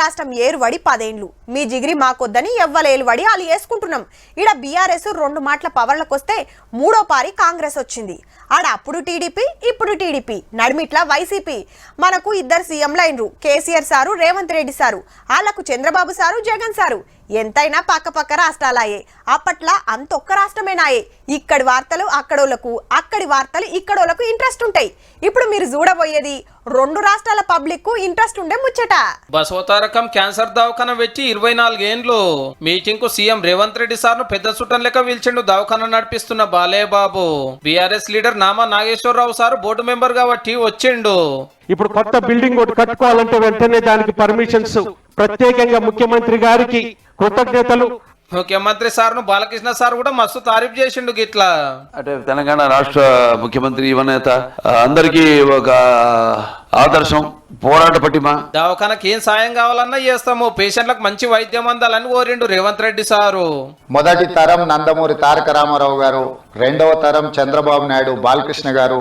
రాష్ట్రం ఏరువడి పదేండ్లు. మీ జిగిరి మాకొద్దని ఎవ్వలేలు వడి వాళ్ళు వేసుకుంటున్నాం. ఈడ బీఆర్ఎస్ రెండు మాటల పవర్లకు వస్తే మూడో పారి కాంగ్రెస్ వచ్చింది. ఆడ అప్పుడు టీడీపీ ఇప్పుడు టీడీపీ. నడిమిట్ల వైసీపీ. మనకు ఇద్దరు సీఎంలు KCR sir Revanth Reddy sir. వాళ్ళకు చంద్రబాబు సారు జగన్ సారు. ఎంతైనా పక్క పక్క రాష్ట్రాలాయే. అప్పట్ల అంత ఒక్క రాష్ట్రమేనాయే. ఇక్కడి వార్తలు అక్కడోళ్ళకు అక్కడి వార్తలు ఇక్కడోళ్ళకు ఇంట్రెస్ట్ ఉంటాయి. ఇప్పుడు మీరు చూడబోయేది రెండు రాష్ట్రాల పబ్లిక్కు ఇంట్రెస్ట్ ఉండే ముచ్చట. బసవతారకం క్యాన్సర్ దవాఖాన పెట్టి ఇరవై నాలుగేండ్లు మీటింగ్కు సీఎం రేవంత్ రెడ్డి సార్ను పెద్ద చుట్టం లెక్క పిలిచిండు దవాఖాన నడిపిస్తున్న Balayya Babu BRS leader Nama Nageswara Rao sir board member కాబట్టి వచ్చిండు. ఇప్పుడు కొత్త బిల్డింగ్ ఒకటి కట్టుకోవాలంటే వెంటనే దానికి పర్మిషన్స్ ప్రత్యేకంగా ముఖ్యమంత్రి గారికి కృతజ్ఞతలు. ముఖ్యమంత్రి సార్ను బాలకృష్ణ సార్ కూడా మస్తు తారీఫ్ చేసిండు గిట్లా. అంటే తెలంగాణ రాష్ట్ర ముఖ్యమంత్రి యువనేత అందరికీ ఒక ఆదర్శం పోరాట పటిమ. దవాఖానకి ఏం సాయం కావాలన్నా చేస్తాము. పేషెంట్లకు మంచి వైద్యం అందాలని కోరిండు రేవంత్ రెడ్డి సారు. మొదటి తరం నందమూరి తారక రామారావు గారు రెండవ తరం చంద్రబాబు నాయుడు బాలకృష్ణ గారు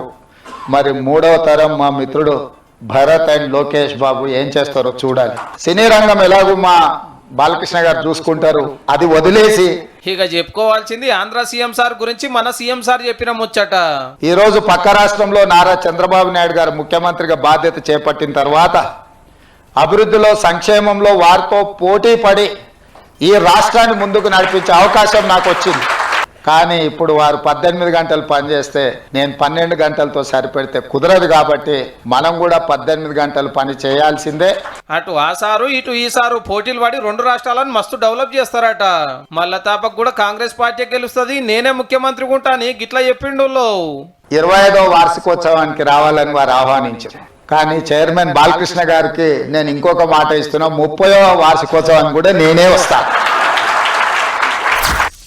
మరి మూడవ తరం మా మిత్రుడు భరత్ అండ్ లోకేష్ బాబు ఏం చేస్తారో చూడాలి. సినీ రంగం ఎలాగూ మా బాలకృష్ణ గారు చూసుకుంటారు. అది వదిలేసి ఇక చెప్పుకోవాల్సింది ఆంధ్ర సీఎం సార్ గురించి మన సీఎం సార్ చెప్పిన ముచ్చట. ఈ రోజు పక్క రాష్ట్రంలో నారా చంద్రబాబు నాయుడు గారు ముఖ్యమంత్రిగా బాధ్యత చేపట్టిన తర్వాత అభివృద్ధిలో సంక్షేమంలో వారితో పోటీ పడి ఈ రాష్ట్రాన్ని ముందుకు నడిపించే అవకాశం నాకు వచ్చింది. కానీ ఇప్పుడు వారు పద్దెనిమిది గంటలు పనిచేస్తే నేను పన్నెండు గంటలతో సరిపెడితే కుదరదు కాబట్టి మనం కూడా పద్దెనిమిది గంటలు పని చేయాల్సిందే. అటు ఆ సారు ఇటు ఈ సారు పోటీలు పడి రెండు రాష్ట్రాలను మస్తు డెవలప్ చేస్తారట. మళ్ళా తాపకు కూడా కాంగ్రెస్ పార్టీ గెలుస్తుంది నేనే ముఖ్యమంత్రి ఉంటాని గిట్లా చెప్పిండు. ఇరవై ఐదవ వార్షికోత్సవానికి రావాలని వారు ఆహ్వానించారు. కానీ చైర్మన్ బాలకృష్ణ గారికి నేను ఇంకొక మాట ఇస్తున్నా ముప్పయో వార్షికోత్సవానికి కూడా నేనే వస్తాను